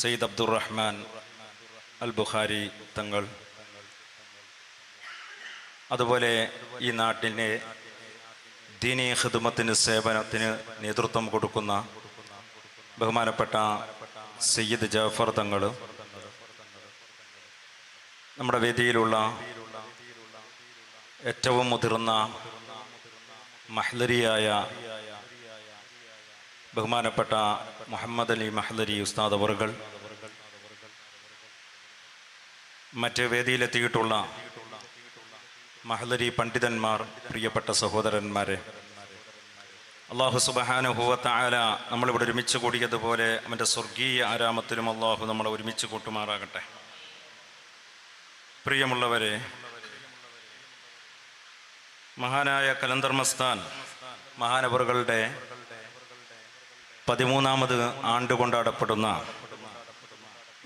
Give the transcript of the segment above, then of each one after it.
സയ്യിദ് അബ്ദുറഹ്മാൻ അൽ ബുഖാരി തങ്ങൾ. അതുപോലെ ഈ നാട്ടിലെ ദീനീ ഖിദ്മത്തിന് സേവനത്തിന് നേതൃത്വം കൊടുക്കുന്ന ബഹുമാനപ്പെട്ട സയ്യിദ് ജാഫർ തങ്ങൾ. നമ്മുടെ വേദിയിലുള്ള ഏറ്റവും മുതിർന്ന മഹ്ലരിയായ ബഹുമാനപ്പെട്ട മുഹമ്മദ് അലി മഹദലി ഉസ്താദ് അവറുകൾ മറ്റ് വേദിയിലെത്തിയിട്ടുള്ള മഹദലി പണ്ഡിതന്മാർ പ്രിയപ്പെട്ട സഹോദരന്മാരെ. അള്ളാഹു സുബഹാനുഭൂവത്ത ആല നമ്മളിവിടെ ഒരുമിച്ച് കൂടിയതുപോലെ അവന്റെ സ്വർഗീയ ആരാമത്തിലും അള്ളാഹു നമ്മളെ ഒരുമിച്ച് കൂട്ടുമാറാകട്ടെ. പ്രിയമുള്ളവരെ മഹാനായ കലന്തർമസ്ഥാൻ മഹാനവറുകളുടെ പതിമൂന്നാമത് ആണ്ട് കൊണ്ടാടപ്പെടുന്ന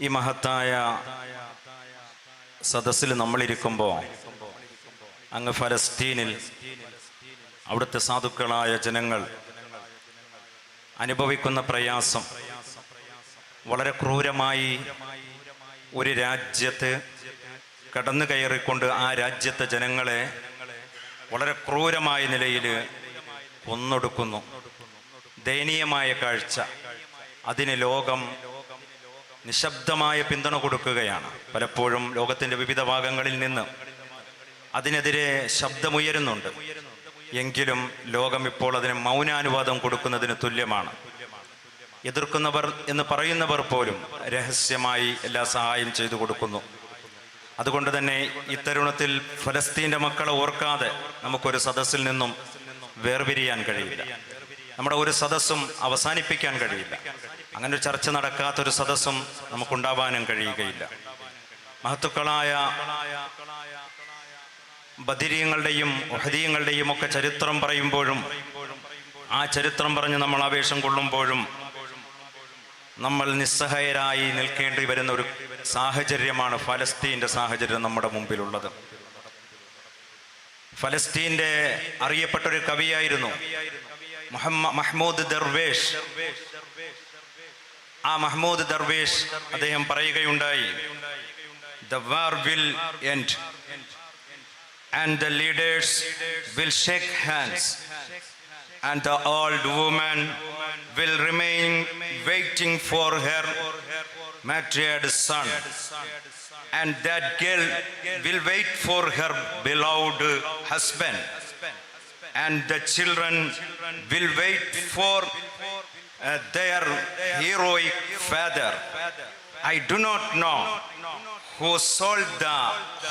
ഈ മഹത്തായ സദസ്സിൽ നമ്മളിരിക്കുമ്പോൾ അങ്ങ് ഫലസ്തീനിൽ അവിടുത്തെ സാധുക്കളായ ജനങ്ങൾ അനുഭവിക്കുന്ന പ്രയാസം വളരെ ക്രൂരമായി ഒരു രാജ്യത്ത് കടന്നു കയറിക്കൊണ്ട് ആ രാജ്യത്തെ ജനങ്ങളെ വളരെ ക്രൂരമായ നിലയിൽ കൊന്നൊടുക്കുന്നു. ദയനീയമായ കാഴ്ച. അതിന് ലോകം നിശബ്ദമായ പിന്തുണ കൊടുക്കുകയാണ്. പലപ്പോഴും ലോകത്തിന്റെ വിവിധ ഭാഗങ്ങളിൽ നിന്ന് അതിനെതിരെ ശബ്ദമുയരുന്നുണ്ട്. എങ്കിലും ലോകം ഇപ്പോൾ അതിന് മൗനാനുവാദം കൊടുക്കുന്നതിന് തുല്യമാണ്. എതിർക്കുന്നവർ എന്ന് പറയുന്നവർ പോലും രഹസ്യമായി എല്ലാ സഹായം ചെയ്തു കൊടുക്കുന്നു. അതുകൊണ്ട് തന്നെ ഇത്തരുണത്തിൽ ഫലസ്തീന്റെ മക്കളെ ഓർക്കാതെ നമുക്കൊരു സദസ്സിൽ നിന്നും വേർപിരിയാൻ കഴിയില്ല. നമ്മുടെ ഒരു സദസ്സും അവസാനിപ്പിക്കാൻ കഴിയില്ല. അങ്ങനെ ഒരു ചർച്ച നടക്കാത്തൊരു സദസ്സും നമുക്കുണ്ടാവാനും കഴിയുകയില്ല. മഹത്തുക്കളായ ബദിരീയങ്ങളുടെയും ഹൃദയങ്ങളുടെയും ഒക്കെ ചരിത്രം പറയുമ്പോഴും ആ ചരിത്രം പറഞ്ഞ് നമ്മൾ ആവേശം കൊള്ളുമ്പോഴും നമ്മൾ നിസ്സഹായരായി നിൽക്കേണ്ടി വരുന്ന ഒരു സാഹചര്യമാണ് ഫലസ്തീന്റെ സാഹചര്യം നമ്മുടെ മുമ്പിലുള്ളത്. ഫലസ്തീന്റെ അറിയപ്പെട്ടൊരു കവിയായിരുന്നു മഹ്മൂദ് ദർവേഷ് ആ മഹ്മൂദ് ദർവേഷ് അദ്ദേഹം പറയുകയുണ്ടായി the war will end and the leaders will shake hands and the old woman will remain waiting for her martyred son and that girl will wait for her beloved husband and the children will wait for uh, their heroic father i do not know who sold the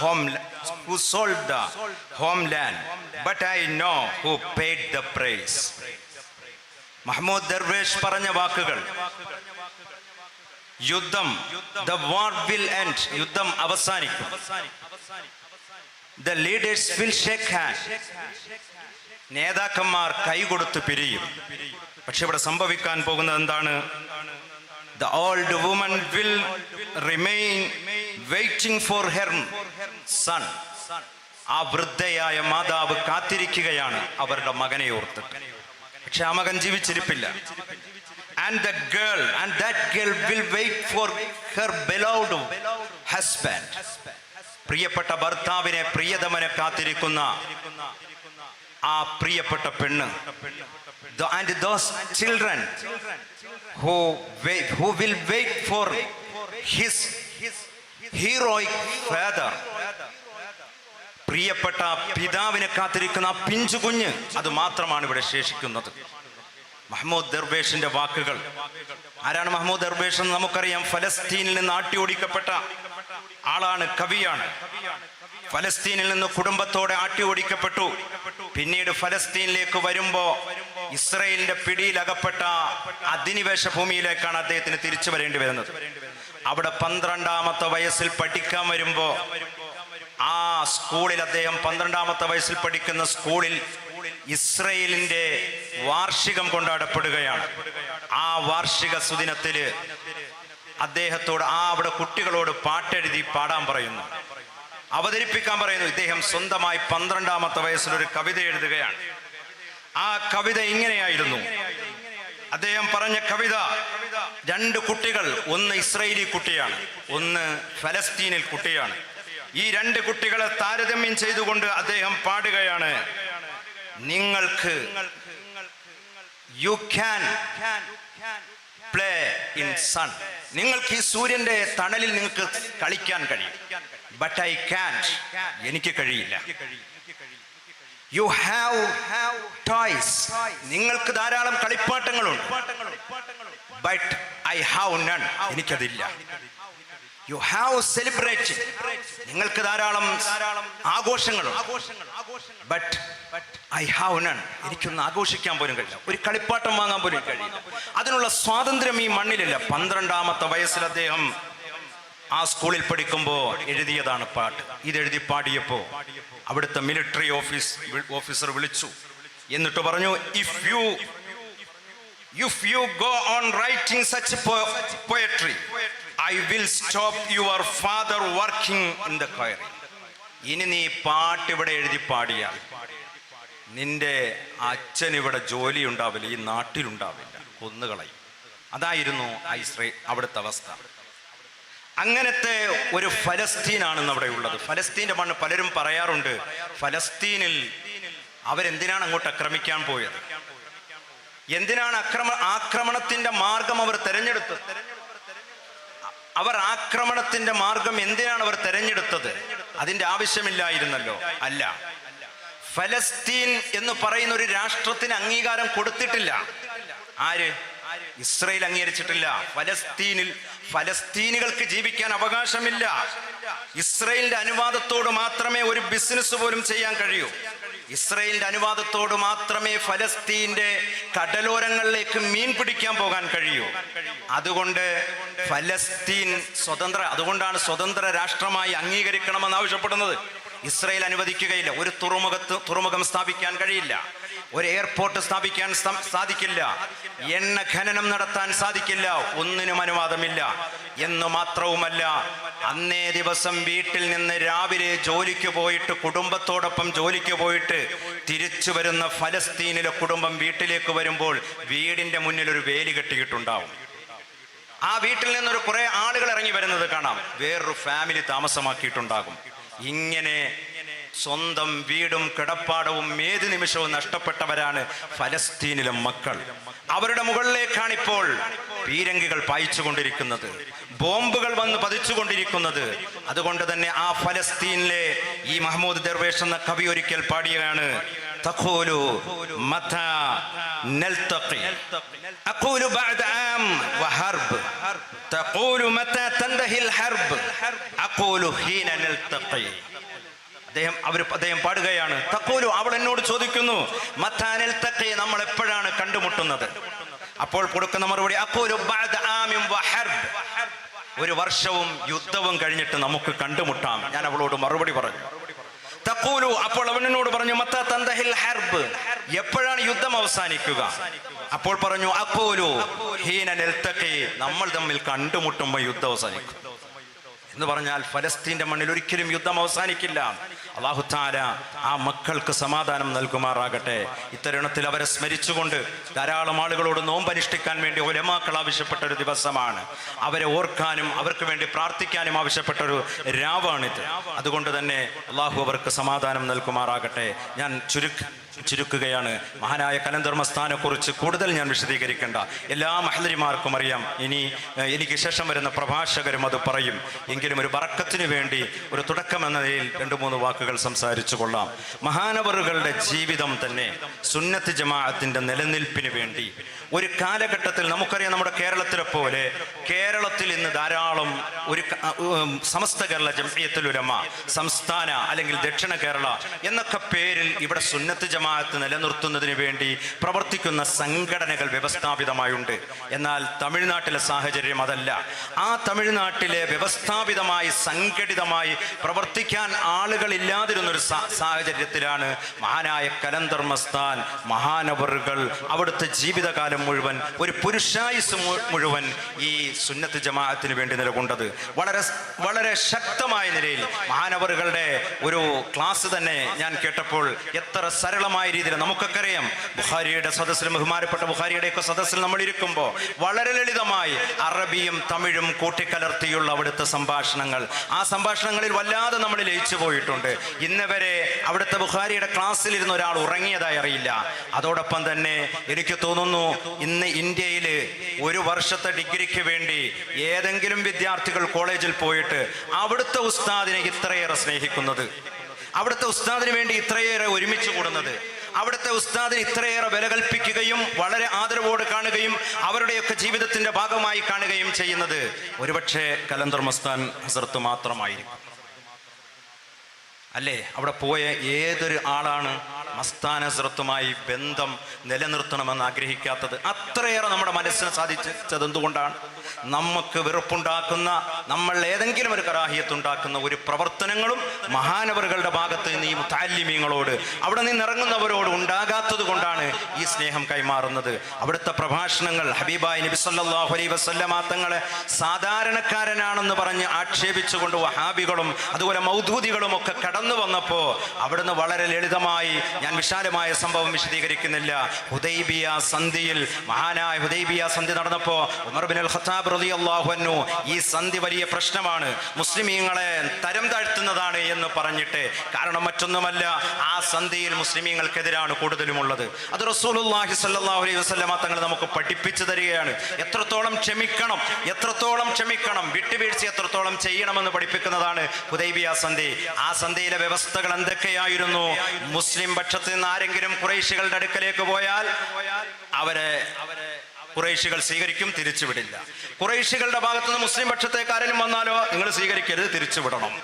homeland who sold the homeland but i know who paid the price Mahmoud Darwish പറഞ്ഞ വാക്കുകൾ യുദ്ധം the war will end യുദ്ധം അവസാനിക്കും the leaders will shake hand നേതാക്കന്മാർ കൈകൊടുത്ത് പിരിയും. പക്ഷെ ഇവിടെ സംഭവിക്കാൻ പോകുന്നത് എന്താണ്? The old woman will remain waiting for her son ആ വൃദ്ധയായ മാതാവ് കാത്തിരിക്കുകയാണ് അവരുടെ മകനെ ഓർത്തിട്ട്. പക്ഷെ ആ മകൻ ജീവിച്ചിരിപ്പില്ല. And the girl and that girl will wait for her beloved husband പ്രിയപ്പെട്ട ഭർത്താവിനെ പ്രിയതമനെ കാത്തിരിക്കുന്ന ആ പ്രിയപ്പെട്ട പെണ്ണ്. And those wait, who will wait for his heroic father. പ്രിയപ്പെട്ട പിതാവിനെ കാത്തിരിക്കുന്ന ആ പിഞ്ചു കുഞ്ഞ് അത് മാത്രമാണ് ഇവിടെ ശേഷിക്കുന്നത്. മഹമ്മൂദ് ദർവേഷിന്റെ വാക്കുകൾ. ആരാണ് മഹമ്മൂദ് ദർവേഷ് എന്ന് നമുക്കറിയാം. ഫലസ്തീനിൽ നിന്ന് ആട്ടി ഓടിക്കപ്പെട്ട ആളാണ് കവിയാണ്. ഫലസ്തീനിൽ നിന്ന് കുടുംബത്തോടെ ആട്ടി ഓടിക്കപ്പെട്ടു പിന്നീട് ഫലസ്തീനിലേക്ക് വരുമ്പോ ഇസ്രയേലിന്റെ പിടിയിലകപ്പെട്ട അധിനിവേശ ഭൂമിയിലേക്കാണ് അദ്ദേഹത്തിന് തിരിച്ചു വരേണ്ടി വരുന്നത്. അവിടെ പന്ത്രണ്ടാമത്തെ വയസ്സിൽ പഠിക്കാൻ വരുമ്പോ ആ സ്കൂളിൽ അദ്ദേഹം പന്ത്രണ്ടാമത്തെ വയസ്സിൽ പഠിക്കുന്ന സ്കൂളിൽ ഇസ്രയേലിന്റെ വാർഷികം കൊണ്ടാടപ്പെടുകയാണ്. ആ വാർഷിക സുദിനത്തിൽ അദ്ദേഹത്തോട് ആ അവിടെ കുട്ടികളോട് പാട്ടെഴുതി പാടാൻ പറയുന്നു. അവതരിപ്പിക്കാൻ പറയുന്നു ഇദ്ദേഹം സ്വന്തമായി പന്ത്രണ്ടാമത്തെ വയസ്സിൽ ഒരു കവിത എഴുതുകയാണ്. ആ കവിത ഇങ്ങനെയായിരുന്നു. അദ്ദേഹം പറഞ്ഞ കവിത രണ്ട് കുട്ടികൾ ഒന്ന് ഇസ്രയേലി കുട്ടിയാണ് ഒന്ന് ഫലസ്തീനിൽ കുട്ടിയാണ്. ഈ രണ്ട് കുട്ടികളെ താരതമ്യം ചെയ്തുകൊണ്ട് അദ്ദേഹം പാടുകയാണ് നിങ്ങൾക്ക് you can play in sun നിങ്ങൾക്ക് ഈ സൂര്യന്റെ തണലിൽ നിങ്ങൾക്ക് കളിക്കാൻ കഴിയും. ബട്ട് ഐ ക്യാൻ എനിക്ക് കഴിയില്ല. യു ഹാവ് ടോയ്സ് നിങ്ങൾക്ക് ധാരാളം കളിപ്പാട്ടങ്ങളുണ്ട്. ബട്ട് ഐ ഹാവ് നൺ എനിക്കതില്ല. യു ഹാവ് സെലിബ്രേറ്റ് നിങ്ങൾക്ക് ധാരാളം ആഘോഷങ്ങൾ. ഐ ഹാവ് നൺ എനിക്കൊന്ന് ആഘോഷിക്കാൻ പോലും കഴിയില്ല. ഒരു കളിപ്പാട്ടം വാങ്ങാൻ പോലും കഴിയില്ല. അതിനുള്ള സ്വാതന്ത്ര്യം ഈ മണ്ണിലില്ല. പന്ത്രണ്ടാമത്തെ വയസ്സിൽ അദ്ദേഹം ആ സ്കൂളിൽ പഠിക്കുമ്പോൾ എഴുതിയതാണ് പാട്ട്. ഇത് എഴുതി പാടിയപ്പോൾ അവിടുത്തെ മിലിറ്ററി ഓഫീസ് ഓഫീസർ വിളിച്ചു. എന്നിട്ട് പറഞ്ഞു if you if you go on writing such poetry I will stop your father working in the kayar ഇനി നീ പാട്ട് ഇവിടെ എഴുതി പാടിയാൽ നിന്റെ അച്ഛൻ ഇവിടെ ജോലി ഉണ്ടാവില്ല ഈ നാട്ടിലുണ്ടാവില്ല. കൊന്നുകളയും. അതായിരുന്നു ഐ ശ്രീ അവിടുത്തെ അവസ്ഥ. അങ്ങനത്തെ ഒരു ഫലസ്തീനാണ് നമ്മുടെ ഉള്ളത്. ഫലസ്തീന്റെ മണ്ണ് പലരും പറയാറുണ്ട് ഫലസ്തീനിൽ അവരെന്തിനാണ് അങ്ങോട്ട് ആക്രമിക്കാൻ പോയത്? എന്തിനാണ് അക്രമ ആക്രമണത്തിന്റെ മാർഗം അവർ തെരഞ്ഞെടുത്തത്? അവർ ആക്രമണത്തിന്റെ മാർഗം എന്തിനാണ് അവർ തെരഞ്ഞെടുത്തത്? അതിന്റെ ആവശ്യമില്ലായിരുന്നല്ലോ. അല്ല. ഫലസ്തീൻ എന്ന് പറയുന്ന ഒരു രാഷ്ട്രത്തിന് അംഗീകാരം കൊടുത്തിട്ടില്ല. ആര്? ഇസ്രയേൽ അംഗീകരിച്ചിട്ടില്ല. ഫലസ്തീനിൽ ഫലസ്തീനുകൾക്ക് ജീവിക്കാൻ അവകാശമില്ല. ഇസ്രയേലിന്റെ അനുവാദത്തോട് മാത്രമേ ഒരു ബിസിനസ് പോലും ചെയ്യാൻ കഴിയൂ. ഇസ്രയേലിന്റെ അനുവാദത്തോട് മാത്രമേ ഫലസ്തീന്റെ കടലോരങ്ങളിലേക്ക് മീൻ പിടിക്കാൻ പോകാൻ കഴിയൂ. അതുകൊണ്ട് ഫലസ്തീൻ സ്വതന്ത്ര അതുകൊണ്ടാണ് സ്വതന്ത്ര രാഷ്ട്രമായി അംഗീകരിക്കണമെന്ന് ആവശ്യപ്പെടുന്നത്. ഇസ്രയേൽ അനുവദിക്കുകയില്ല. ഒരു തുറമുഖത്ത് തുറമുഖം സ്ഥാപിക്കാൻ കഴിയില്ല. ഒരു എയർപോർട്ട് സ്ഥാപിക്കാൻ സാധിക്കില്ല. എണ്ണ ഖനനം നടത്താൻ സാധിക്കില്ല. ഒന്നിനും അനുവാദമില്ല. എന്ന് മാത്രവുമല്ല അന്നേ ദിവസം വീട്ടിൽ നിന്ന് രാവിലെ ജോലിക്ക് പോയിട്ട് കുടുംബത്തോടൊപ്പം ജോലിക്ക് പോയിട്ട് തിരിച്ചു വരുന്ന ഫലസ്തീനിലെ കുടുംബം വീട്ടിലേക്ക് വരുമ്പോൾ വീടിന്റെ മുന്നിൽ ഒരു വേലി കെട്ടിയിട്ടുണ്ടാവും. ആ വീട്ടിൽ നിന്നൊരു കുറെ ആളുകൾ ഇറങ്ങി വരുന്നത് കാണാം. വേറൊരു ഫാമിലി താമസമാക്കിയിട്ടുണ്ടാകും. ഇങ്ങനെ സ്വന്തം വീടും കിടപ്പാടവും ഏത് നിമിഷവും നഷ്ടപ്പെട്ടവരാണ് ഫലസ്തീനിലെ മക്കൾ അവരുടെ മുകളിലേക്കാണ് ഇപ്പോൾ പീരങ്കികൾ പായിച്ചുകൊണ്ടിരിക്കുന്നത് ബോംബുകൾ വന്ന് പതിച്ചുകൊണ്ടിരിക്കുന്നത് അതുകൊണ്ട് തന്നെ ആ ഫലസ്തീനിലെ ഈ മഹമ്മൂദ് ദർവേഷ് എന്ന കവി ഒരിക്കൽ പാടിയാണ് തഖൂലു മതാ نلتقي أقول بعد عام وحرب تقول متى تنتهي الحرب أقول حين نلتقي അദ്ദേഹം അവർ അദ്ദേഹം പാടുകയാണ്. തക്കോലു അവൾ എന്നോട് ചോദിക്കുന്നു മത്താനിൽ തക്കെ നമ്മൾ എപ്പോഴാണ് കണ്ടുമുട്ടുന്നത്? അപ്പോൾ കൊടുക്കുന്ന മറുപടി അക്കോലു ഒരു വർഷവും യുദ്ധവും കഴിഞ്ഞിട്ട് നമുക്ക് കണ്ടുമുട്ടാം. ഞാൻ അവളോട് മറുപടി പറഞ്ഞു. തക്കൂലു അപ്പോൾ അവനോട് പറഞ്ഞു മത്ത തന്തഹിൽ ഹർബ്. എപ്പോഴാണ് യുദ്ധം അവസാനിക്കുക? അപ്പോൾ പറഞ്ഞു അക്കോലു ഹീന നെൽത്തക്കി നമ്മൾ തമ്മിൽ കണ്ടുമുട്ടുമ്പോൾ യുദ്ധം അവസാനിക്കും. എന്ന് പറഞ്ഞാൽ ഫലസ്തീന്റെ മണ്ണിൽ ഒരിക്കലും യുദ്ധം അവസാനിക്കില്ല. അള്ളാഹുത്താല ആ മക്കൾക്ക് സമാധാനം നൽകുമാറാകട്ടെ. ഇത്തരുണത്തിൽ അവരെ സ്മരിച്ചുകൊണ്ട് ധാരാളം ആളുകളോട് നോമ്പനുഷ്ഠിക്കാൻ വേണ്ടി ഒലമാക്കൾ ആവശ്യപ്പെട്ട ഒരു ദിവസമാണ്. അവരെ ഓർക്കാനും അവർക്ക് വേണ്ടി പ്രാർത്ഥിക്കാനും ആവശ്യപ്പെട്ട ഒരു രാവാണിത്. അതുകൊണ്ട് തന്നെ അള്ളാഹു അവർക്ക് സമാധാനം നൽകുമാറാകട്ടെ. ഞാൻ ചുരുക്ക് ചുരുക്കുകയാണ്. മഹാനായ കലന്ധർമ്മസ്ഥാനെക്കുറിച്ച് കൂടുതൽ ഞാൻ വിശദീകരിക്കേണ്ട. എല്ലാ മഹലരിമാർക്കും അറിയാം. ഇനി എനിക്ക് ശേഷം വരുന്ന പ്രഭാഷകരും അത് പറയും. എങ്കിലും ഒരു വറക്കത്തിന് വേണ്ടി ഒരു തുടക്കം എന്ന നിലയിൽ രണ്ട് മൂന്ന് വാക്കുകൾ സംസാരിച്ചു കൊള്ളാം. മഹാനവറുകളുടെ ജീവിതം തന്നെ സുന്നത്ത് ജമാഅത്തിന്റെ നിലനിൽപ്പിന് വേണ്ടി. ഒരു കാലഘട്ടത്തിൽ നമുക്കറിയാം നമ്മുടെ കേരളത്തിലെ പോലെ കേരളത്തിൽ ഇന്ന് ധാരാളം ഒരു സമസ്ത കേരള ജംഇയ്യത്തുൽ ഉലമ സംസ്ഥാന അല്ലെങ്കിൽ ദക്ഷിണ കേരള എന്നൊക്കെ പേരിൽ ഇവിടെ സുന്നത്ത് ജമാഅത്ത് നിലനിർത്തുന്നതിന് വേണ്ടി പ്രവർത്തിക്കുന്ന സംഘടനകൾ വ്യവസ്ഥാപിതമായുണ്ട്. എന്നാൽ തമിഴ്നാട്ടിലെ സാഹചര്യം അതല്ല. ആ തമിഴ്നാട്ടിലെ വ്യവസ്ഥാപിതമായി സംഘടിതമായി പ്രവർത്തിക്കാൻ ആളുകളില്ലാതിരുന്നൊരു സാഹചര്യത്തിലാണ് മഹാനായ കലന്തർ മസ്താൻ മഹാനവറുകൾ അവിടുത്തെ ജീവിതകാലം മുഴുവൻ ഒരു പുരുഷായുസ് മുഴുവൻ ഈ സുന്നത്ത് ജമാഅത്തിന് വേണ്ടി നിലകൊണ്ടത്. വളരെ വളരെ ശക്തമായ നിലയിൽ മഹാനവറുകളുടെ ഒരു ക്ലാസ് തന്നെ ഞാൻ കേട്ടപ്പോൾ എത്ര സരളമായ രീതിയിൽ നമുക്കൊക്കെ അറിയാം. ബുഖാരിയുടെ സദസ്സിൽ ബഹുമാനപ്പെട്ട ബുഖാരിയുടെയൊക്കെ സദസ്സിൽ നമ്മൾ ഇരിക്കുമ്പോൾ വളരെ ലളിതമായി അറബിയും തമിഴും കൂട്ടിക്കലർത്തിയുള്ള അവിടുത്തെ സംഭാഷണങ്ങൾ. ആ സംഭാഷണങ്ങളിൽ വല്ലാതെ നമ്മൾ ലയിച്ചു പോയിട്ടുണ്ട്. ഇന്നവരെ അവിടുത്തെ ബുഹാരിയുടെ ക്ലാസ്സിൽ ഇരുന്ന ഒരാൾ ഉറങ്ങിയതായി അറിയില്ല. അതോടൊപ്പം തന്നെ എനിക്ക് തോന്നുന്നു ഇന്ന് ഇന്ത്യയിൽ ഒരു വർഷത്തെ ഡിഗ്രിക്ക് വേണ്ടി ഏതെങ്കിലും വിദ്യാർത്ഥികൾ കോളേജിൽ പോയിട്ട് അവിടുത്തെ ഉസ്താദിനെ ഇത്രയേറെ സ്നേഹിക്കുന്നത്. അവിടുത്തെ ഉസ്താദിന് വേണ്ടി ഇത്രയേറെ ഒരുമിച്ച് കൂടുന്നത്. അവിടുത്തെ ഉസ്താദിന് ഇത്രയേറെ വില കൽപ്പിക്കുകയും വളരെ ആദരവോട് കാണുകയും അവരുടെയൊക്കെ ജീവിതത്തിന്റെ ഭാഗമായി കാണുകയും ചെയ്യുന്നത് ഒരുപക്ഷെ കലന്തർ മസ്താൻ ഹസർത്ത് മാത്രമായിരിക്കും. അല്ലേ? അവിടെ പോയ ഏതൊരു ആളാണ് മസ്താൻ ഹസ്രത്തുമായി ബന്ധം നിലനിർത്തണമെന്ന് ആഗ്രഹിക്കാത്തത്? അത്രയേറെ നമ്മുടെ മനസ്സിന് സാധിച്ചത് എന്തുകൊണ്ടാണ്? നമുക്ക് വെറുപ്പുണ്ടാക്കുന്ന നമ്മൾ ഏതെങ്കിലും ഒരു കറാഹിയത്തുണ്ടാക്കുന്ന ഒരു പ്രവർത്തനങ്ങളും മഹാനവറുകളുടെ ഭാഗത്ത് നിന്ന് ഈ താല്യമീങ്ങളോട് അവിടെ നിന്ന് ഇറങ്ങുന്നവരോട് ഉണ്ടാകാത്തത് കൊണ്ടാണ് ഈ സ്നേഹം കൈമാറുന്നത്. അവിടുത്തെ പ്രഭാഷണങ്ങൾ ഹബീബായ് നബി സല്ലല്ലാഹു അലൈഹി വസല്ലമ തങ്ങളെ സാധാരണക്കാരനാണെന്ന് പറഞ്ഞ് ആക്ഷേപിച്ചുകൊണ്ട് വഹാബികളും അതുപോലെ മൗദൂദികളും ഒക്കെ കടന്നു വന്നപ്പോൾ അവിടുന്ന് വളരെ ലളിതമായി ഞാൻ വിശാലമായ സംഭവം വിശദീകരിക്കുന്നില്ല. ഹുദൈബിയ സന്ധിയിൽ മഹാനായ ഹുദൈബിയ സന്ധി നടന്നപ്പോൾ ഉമർ ബിൻ അൽ ഖത്താബ് റളിയല്ലാഹു അൻഹു ഈ സന്ധി വലിയ പ്രശ്നമാണ്. മുസ്ലിമീങ്ങളെ തരം താഴ്ത്തുന്നതാണ് എന്ന് പറഞ്ഞിട്ട് കാരണം മറ്റൊന്നുമല്ല ആ സന്ധിയിൽ മുസ്ലിമീങ്ങൾക്കെതിരാണ് കൂടുതലുമുള്ളത്. അത് റസൂലുള്ളാഹി സ്വല്ലല്ലാഹു അലൈഹി വസല്ലമ തങ്ങൾ നമുക്ക് പഠിപ്പിച്ചു തരികയാണ്. എത്രത്തോളം ക്ഷമിക്കണം എത്രത്തോളം ക്ഷമിക്കണം വിട്ടുവീഴ്ച എത്രത്തോളം ചെയ്യണമെന്ന് പഠിപ്പിക്കുന്നതാണ് ഹുദൈബിയ സന്ധി. ആ സന്ധിയിലെ വ്യവസ്ഥകൾ എന്തൊക്കെയായിരുന്നു? മുസ്ലിം പക്ഷത്ത് നിന്ന് ആരെങ്കിലും കുറേശികളുടെ അടുക്കലേക്ക് പോയാൽ അവരെ കുറേശികൾ സ്വീകരിക്കും തിരിച്ചുവിടില്ല. കുറേശികളുടെ ഭാഗത്തുനിന്ന് മുസ്ലിം പക്ഷത്തേക്ക് വന്നാലോ നിങ്ങൾ സ്വീകരിക്കരുത് തിരിച്ചുവിടണം.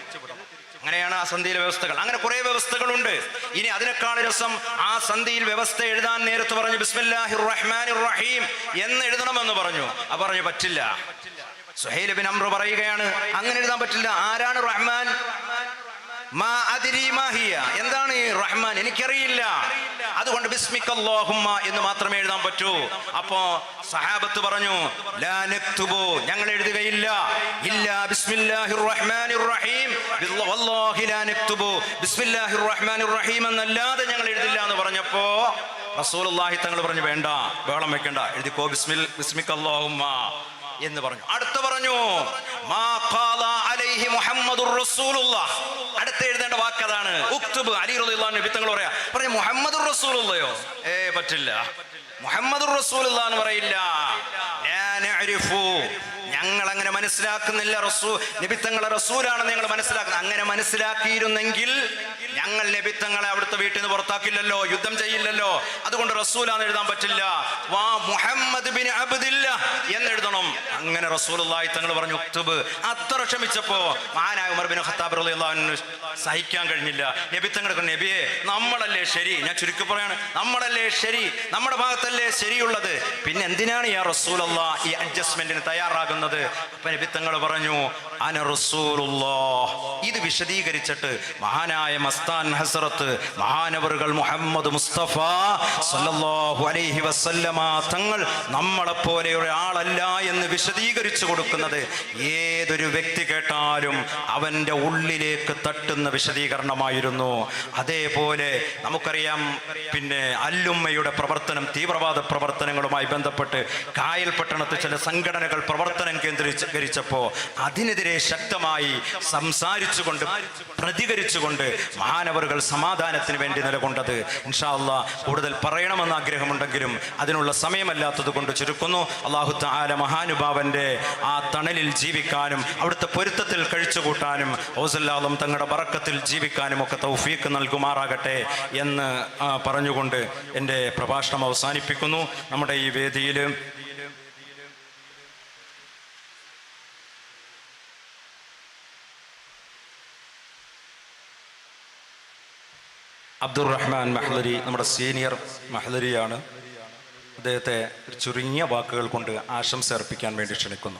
അങ്ങനെയാണ് ആ സന്ധിയിലെ വ്യവസ്ഥകൾ. അങ്ങനെ കുറെ വ്യവസ്ഥകളുണ്ട്. ഇനി അതിനേക്കാൾ രസം ആ സന്ധിയിൽ വ്യവസ്ഥ എഴുതാൻ നേരത്ത് പറഞ്ഞു ബിസ്മില്ലാഹിർ റഹ്മാനിർ റഹീം എന്ന് എഴുതണമെന്ന് പറഞ്ഞു. ആ പറഞ്ഞു പറ്റില്ല. സുഹൈൽ ബിൻ അമ്ര പറയുകയാണ് അങ്ങനെ എഴുതാൻ പറ്റില്ല. ആരാണ് റഹ്മാൻ? മാ അദ്രി മാഹിയ എന്താണ് ഈ റഹ്മാൻ? എനിക്കറിയില്ല. അതുകൊണ്ട് ബിസ്മിക്കല്ലാഹുമ്മ എന്ന് മാത്രമേ എഴുതാൻ പറ്റൂ. അപ്പോ സഹാബത്ത് പറഞ്ഞു ലാ നക്തുബു. ഞങ്ങൾ എഴുതുകയില്ല. ഇല്ല ബിസ്മില്ലാഹിർ റഹ്മാനിർ റഹീം വല്ലാഹി ലാ ബിസ്മില്ലാഹിർ റഹ്മാനിർ റഹീം എന്നല്ലാതെ ഞങ്ങൾ എഴുതില്ല എന്ന് പറഞ്ഞപ്പോ റസൂലുള്ളാഹി തങ്ങൾ പറഞ്ഞു വേണ്ട ബഹളം വെക്കണ്ട. എഴുതിക്കോ ബിസ്മിൽ ബിസ്മിക്കല്ലാഹുമ്മ. എന്ന് പറഞ്ഞു. അടുത്ത പറഞ്ഞു മാ ഖാല അലൈഹി മുഹമ്മദുർ റസൂലുള്ളാഹ്. അടുത്ത വാക്കതാണ് ഉക്തുബ് അലി റളിയല്ലാഹു നബി തങ്ങൾ പറയാ പറഞ്ഞു മുഹമ്മദുർ റസൂലുള്ളയോ? ഏ പറ്റില്ല. മുഹമ്മദുർ റസൂലുള്ള എന്ന് പറയില്ല. ഞങ്ങൾ അങ്ങനെ മനസ്സിലാക്കുന്നില്ല റസൂ നബിത്തങ്ങളെ റസൂലാണെന്ന് ഞങ്ങൾ മനസ്സിലാക്കുന്നത് അങ്ങനെ മനസ്സിലാക്കിയിരുന്നെങ്കിൽ ഞങ്ങൾ തങ്ങളെ അവിടുത്തെ വീട്ടിൽ നിന്ന് പുറത്താക്കില്ലല്ലോ യുദ്ധം ചെയ്യില്ലല്ലോ. അതുകൊണ്ട് റസൂലാന്ന് എഴുതാൻ പറ്റില്ല. വാ മുഹമ്മദ് ബിൻ അബ്ദില്ല എന്ന് എഴുതണം. അങ്ങനെ റസൂലുള്ളാഹി തങ്ങൾ പറഞ്ഞു ഉക്തുബ്. അത്ര ക്ഷമിച്ചപ്പോ മഹാനായ ഉമർ ബിൻ ഖത്താബ് റളിയല്ലാഹു സഹിക്കാൻ കഴിഞ്ഞില്ല. നബി നബിയെ നമ്മളല്ലേ ശരി? ഞാൻ ചുരുക്കി പറയാണ് നമ്മളല്ലേ ശരി? നമ്മുടെ ഭാഗത്തല്ലേ ശരിയുള്ളത്? പിന്നെ എന്തിനാണ് ഈ റസൂൽ ഈ അഡ്ജസ്റ്റ്മെന്റിന് തയ്യാറാകുന്നത്? അപ്പൊ നബി തങ്ങൾ പറഞ്ഞു അന റസൂലുള്ളാഹ്. ഇത് വിശദീകരിച്ചിട്ട് മഹാനായ മസ്താൻ ഹസറത്ത് മഹാനവറുകൾ മുഹമ്മദ് മുസ്തഫ സല്ലല്ലാഹു അലൈഹി വസല്ലമ തങ്ങൾ നമ്മളെപ്പോലെ ഒരാളല്ല എന്ന് വിശദീകരിച്ചു കൊടുക്കുന്നത് ഏതൊരു വ്യക്തി കേട്ടാലും അവന്റെ ഉള്ളിലേക്ക് തട്ടുന്ന വിശദീകരണമായിരുന്നു. അതേപോലെ നമുക്കറിയാം പിന്നെ അല്ലുമ്മയുടെ പ്രവർത്തനം തീവ്രവാദ പ്രവർത്തനങ്ങളുമായി ബന്ധപ്പെട്ട് കായൽ പട്ടണത്ത് ചില സംഘടനകൾ പ്രവർത്തനം കേന്ദ്രീകരിച്ചപ്പോൾ അതിനെതിരെ ശക്തമായി സംസാരിച്ചുകൊണ്ട് പ്രതികരിച്ചുകൊണ്ട് മഹാനവറുകൾ സമാധാനത്തിന് വേണ്ടി നിലകൊണ്ടത് ഇൻഷാല്ല കൂടുതൽ പറയണമെന്ന് ആഗ്രഹമുണ്ടെങ്കിലും അതിനുള്ള സമയമല്ലാത്തത് കൊണ്ട് ചുരുക്കുന്നു. അള്ളാഹു താല മഹാനുഭാവന്റെ ആ തണലിൽ ജീവിക്കാനും അവിടുത്തെ പൊരുത്തത്തിൽ കഴിച്ചുകൂട്ടാനും ഓസല്ലാദം തങ്ങളുടെ ബറക്കത്തിൽ ജീവിക്കാനും ഒക്കെ തൗഫീക്ക് നൽകുമാറാകട്ടെ എന്ന് പറഞ്ഞുകൊണ്ട് എന്റെ പ്രഭാഷണം അവസാനിപ്പിക്കുന്നു. നമ്മുടെ ഈ വേദിയിൽ അബ്ദുറഹ്മാൻ മഹ്ലരി നമ്മുടെ സീനിയർ മഹ്ലരിയാണ്. അദ്ദേഹത്തെ ചുരുങ്ങിയ വാക്കുകൾ കൊണ്ട് ആശംസ അർപ്പിക്കാൻ വേണ്ടി ക്ഷണിക്കുന്നു.